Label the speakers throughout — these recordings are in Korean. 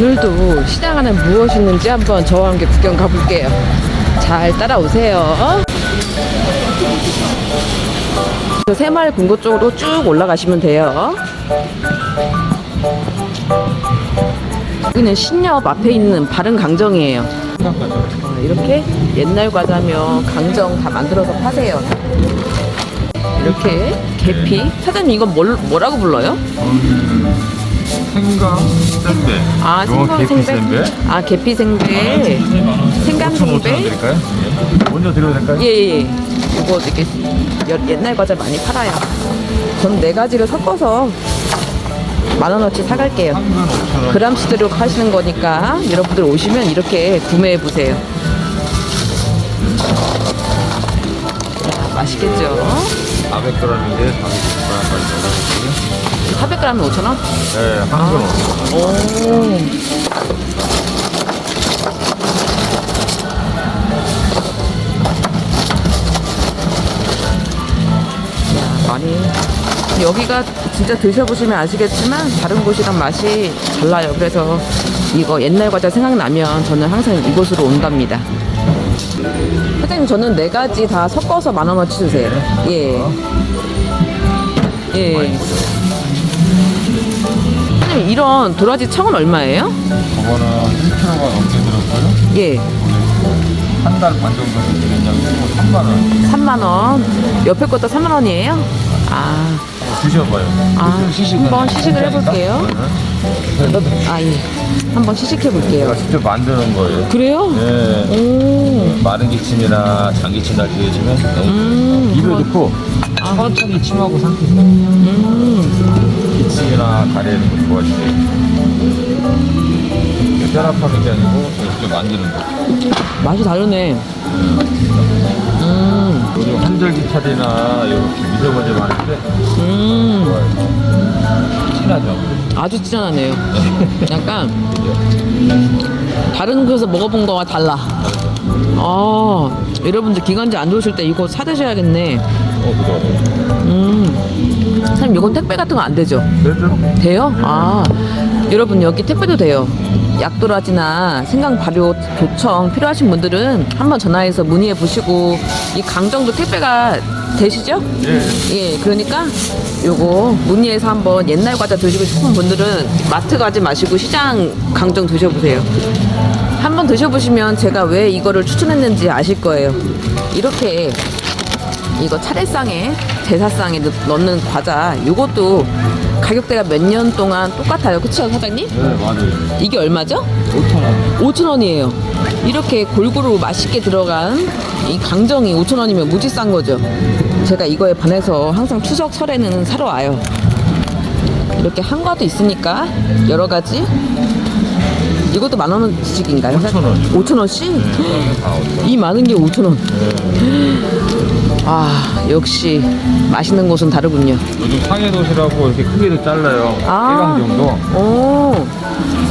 Speaker 1: 오늘도 시장 안에 무엇이 있는지 한번 저와 함께 구경 가볼게요. 잘 따라오세요. 그 새마을 금고 쪽으로 쭉 올라가시면 돼요. 여기는 신협 앞에 있는 바른 강정이에요. 어, 이렇게 옛날 과자며 강정 다 만들어서 파세요. 이렇게 계피. 사장님 이건 뭘, 뭐라고 불러요?
Speaker 2: 생강 생배.
Speaker 1: 아,
Speaker 2: 이거
Speaker 1: 생강
Speaker 2: 계피
Speaker 1: 생배. 아, 계피 생배. 생강
Speaker 2: 5천 5천 원
Speaker 1: 생배.
Speaker 2: 드릴까요? 예. 먼저 드려도 될까요?
Speaker 1: 예, 예. 예. 이거 이렇게 여- 옛날 과자 많이 팔아요. 전 네 가지를 섞어서 만 원어치 사갈게요.
Speaker 2: 한근 5천 원.
Speaker 1: 그람수대로 하시는 거니까 여러분들 오시면 이렇게 구매해 보세요. 야, 맛있겠죠?
Speaker 2: 400g인데 400g까지 넣어주세요.
Speaker 1: 400g에 5,000원?
Speaker 2: 네, 한근 5천 원.
Speaker 1: 오. 야, 많이. 여기가 진짜 드셔보시면 아시겠지만 다른 곳이랑 맛이 달라요. 그래서 이거 옛날 과자 생각나면 저는 항상 이곳으로 온답니다. 사장님 저는 네 가지 다 섞어서 만 원어치 주세요. 예. 예. 사장님 이런 도라지 청은 얼마예요?
Speaker 2: 저거는 1kg가 넘게 들었고요.
Speaker 1: 예.
Speaker 2: 한 달 반 정도 되는 양이고 3만 원.
Speaker 1: 3만 원. 옆에 것도 3만 원이에요? 아,
Speaker 2: 드셔봐요.
Speaker 1: 아 한번 시식을 해볼게요. 아 예. 한번 시식해 볼게요.
Speaker 2: 제가 직접 만드는 거예요.
Speaker 1: 그래요?
Speaker 2: 네.
Speaker 1: 오.
Speaker 2: 마른 기침이나 장기침 날 때 해주면
Speaker 1: 음.
Speaker 2: 입에 넣고 천천히 침하고 삼키세요.
Speaker 1: 음.
Speaker 2: 기침이나 가래는 거 좋아지세요. 혈압하는 게 아니고 직접 만드는 거.
Speaker 1: 맛이 다르네. 음.
Speaker 2: 요즘 환절기 차이나 이렇게 미세먼지 많을 때
Speaker 1: 음.
Speaker 2: 좋아요. 진하죠.
Speaker 1: 아주 찐하네요. 약간 다른 곳에서 먹어본 거와 달라. 아, 여러분들 기관지 안 좋으실 때 이거 사 드셔야겠네.
Speaker 2: 어, 그거.
Speaker 1: 음. 사장님, 이건 택배 같은 거 안 되죠?
Speaker 2: 되죠?
Speaker 1: 돼요? 아, 여러분 여기 택배도 돼요. 약도라지나 생강 발효 도청 필요하신 분들은 한번 전화해서 문의해 보시고 이 강정도 택배가 되시죠?
Speaker 2: 예.
Speaker 1: 예, 그러니까 요거 문의해서 한번 옛날 과자 드시고 싶은 분들은 마트 가지 마시고 시장 강정 드셔보세요. 한번 드셔보시면 제가 왜 이거를 추천했는지 아실 거예요. 이렇게 이거 차례상에 제사상에 넣- 넣는 과자 요것도 가격대가 몇 년 동안 똑같아요. 그쵸 사장님?
Speaker 2: 네, 맞아요.
Speaker 1: 이게 얼마죠?
Speaker 2: 5,000원.
Speaker 1: 5,000원이에요. 이렇게 골고루 맛있게 들어간 이 강정이 5,000원이면 무지 싼 거죠. 제가 이거에 반해서 항상 추석 설에는 사러 와요. 이렇게 한과도 있으니까 여러 가지. 이것도 만 원씩인가요?
Speaker 2: 5,000원.
Speaker 1: 5,000원씩?
Speaker 2: 아, 5,000원.
Speaker 1: 이 많은 게 5,000원. 아, 역시 맛있는 곳은 다르군요.
Speaker 2: 요즘 상해 도시라고 이렇게 크게도 잘라요.
Speaker 1: 아.
Speaker 2: 깨강 정도.
Speaker 1: 오,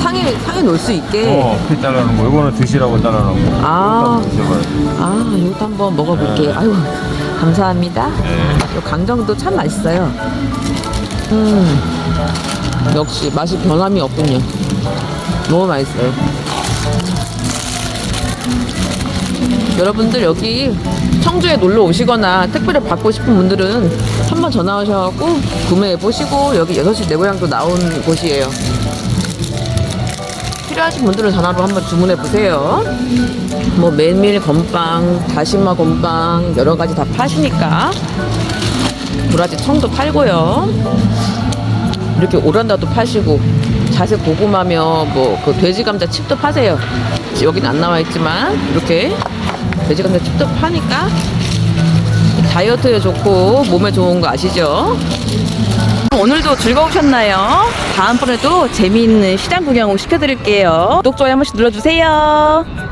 Speaker 1: 상에, 상에 놓을 수 있게.
Speaker 2: 어, 이렇게 자르는 거. 이거는 드시라고 자르는 거.
Speaker 1: 아.
Speaker 2: 이것도 드셔봐요.
Speaker 1: 아, 이것도 한번 먹어볼게요. 아유, 감사합니다.
Speaker 2: 네.
Speaker 1: 이 강정도 참 맛있어요. 음, 역시 맛이 변함이 없군요. 너무 맛있어요. 여러분들 여기 청주에 놀러 오시거나 택배를 받고 싶은 분들은 한번 전화 오셔갖고 구매해 보시고 여기 6시 내 고향도 나온 곳이에요. 필요하신 분들은 전화로 한번 주문해 보세요. 뭐 메밀 건빵, 다시마 건빵 여러 가지 다 파시니까 도라지 청도 팔고요. 이렇게 오란다도 파시고 자색 고구마며 뭐 그 돼지 감자 칩도 파세요. 여기는 안 나와 있지만 이렇게 돼지 감자 칩도 파니까 다이어트에 좋고 몸에 좋은 거 아시죠? 오늘도 즐거우셨나요? 다음번에도 재미있는 시장 구경 시켜드릴게요. 구독, 좋아요 한 번씩 눌러주세요.